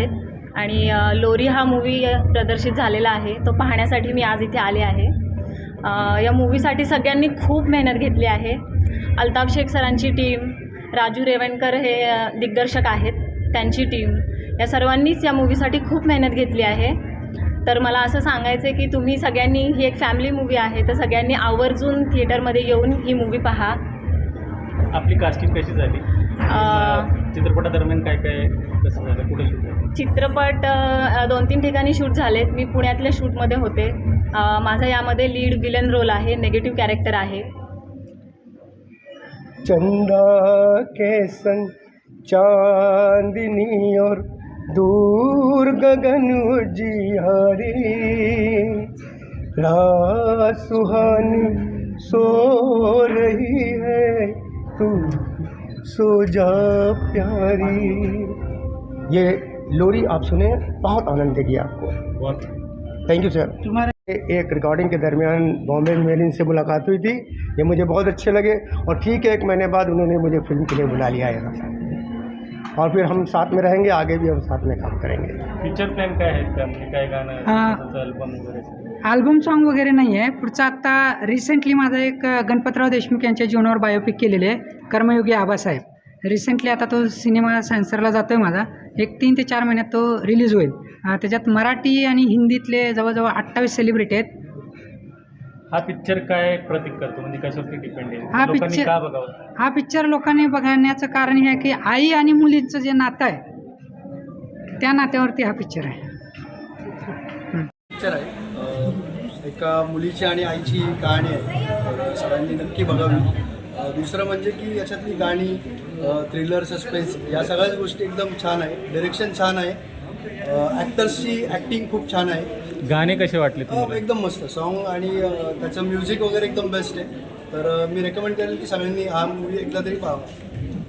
आहेत. आणि लोरी हा मूवी प्रदर्शित झालेला आहे. तो पाहण्यासाठी मी आज इथे आले आहे. या मूवीसाठी सगळ्यांनी खूप मेहनत घेतली आहे. अल्ताफ शेख सरांची टीम राजू रेवणकर हे दिग्दर्शक आहेत त्यांची टीम या सर्वांनीच या मूवीसाठी खूप मेहनत घेतली आहे. तर मला असं सांगायचं आहे की तुम्ही सगळ्यांनी ही एक फॅमिली मूवी आहे तर सगळ्यांनी आवर्जून थिएटरमध्ये येऊन ही मूवी पहा. आपली कास्टिंग कशी झाली? चित्रपटादरम्यान काय काय कसं झालं? कुठे शूट झालं? चित्रपट दोन तीन ठिकाणी शूट झालेत. मी पुण्यातल्या शूटमध्ये होते. माझा यामध्ये लीड विलन रोल आहे. नेगेटिव्ह कॅरेक्टर आहे. चंदा के संग चांदनी और दूर गगन उजियारी रात सुहानी सो रही है तू सो जा प्यारी। ये लोरी आप सुने बहुत आनंद देगी आपको। थैंक यू सर तुम्हारे एक रिकॉर्डिंग के दरमियान बॉम्बे में मेरी इनसे मुलाकात हुई थी। ये मुझे बहुत अच्छे लगे और ठीक है एक महीने बाद उन्होंने मुझे फ़िल्म के लिए बुला लिया है और फिर हम साथ में रहेंगे आगे भी हम साथ में काम करेंगे। पिक्चर प्लॅन काय आहेत का म्हणजे काय गाणं हा. अल्बम वगैरे अल्बम सॉन्ग वगैरे नाही आहे पुढचं आत्ता रिसेंटली माझा एक गणपतराव देशमुख यांच्या जीवनावर बायोपिक केलेले आहे कर्मयोगी आबासाहेब. रिसेंटली आता तो सिनेमा सेन्सरला जातो आहे माझा. एक तीन ते चार महिन्यात तो रिलीज होईल. त्याच्यात मराठी आणि हिंदीतले जवळजवळ अठ्ठावीस सेलिब्रिटी आहेत. हा पिक्चर काय प्रतीक करतो? म्हणजे कशावरती डिपेंड आहे? हा का बघावं? हा पिक्चर लोकांनी बघण्याचं कारण हे आहे की आई आणि मुलींचं जे नातं आहे त्या नात्यावरती हा पिक्चर आहे. पिक्चर आहे. एका मुलीची आणि आईची कहाणी आहे. सगळ्यांनी नक्की बघावी. दुसरं म्हणजे की याच्यातली गाणी थ्रिलर सस्पेन्स या सगळ्याच गोष्टी एकदम छान आहे. डिरेक्शन छान आहे. ॲक्टर्सची ॲक्टिंग खूप छान आहे. गाणे कसे वाटले एकदम मस्त. सॉन्ग आणि त्याचं म्युझिक वगैरे एकदम बेस्ट आहे. तर मी रेकमेंड करेल की सगळ्यांनी हा मूवी एकदा तरी पाहावा.